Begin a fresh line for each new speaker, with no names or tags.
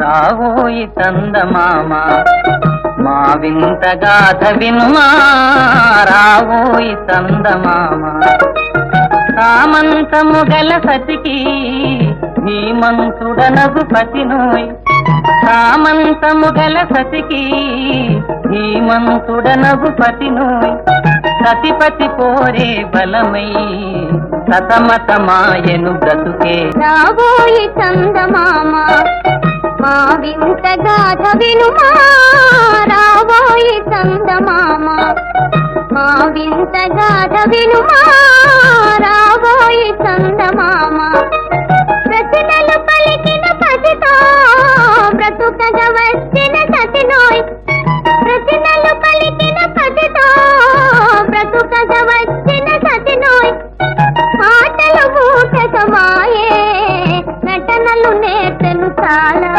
రావోయి చందమామ. మా వింత గాథ వినుమా రావోయి చందమామ. కామంతము గల సతికి ధీమంతుడనగు పతినోయ్. కామంతము గల సతికి పతి పతినోయ్. సతిపతి పోరే బలమై సతమతమాయను బ్రతుకే.
రాబోయి వింతగా చవినుమా రాబోయి చందమామ మా వింతగా చవినుమా రాబోయి చందమామ ప్రశ్నలు పలికిన పతితో బ్రతుకగ వచ్చిన సతినోయ్ ప్రశ్నలు పలికిన పతితో బ్రతుకగ వచ్చిన సతినోయ్ ఆటలు ఊటకమాయే నటనలు నేర్తను చాలా.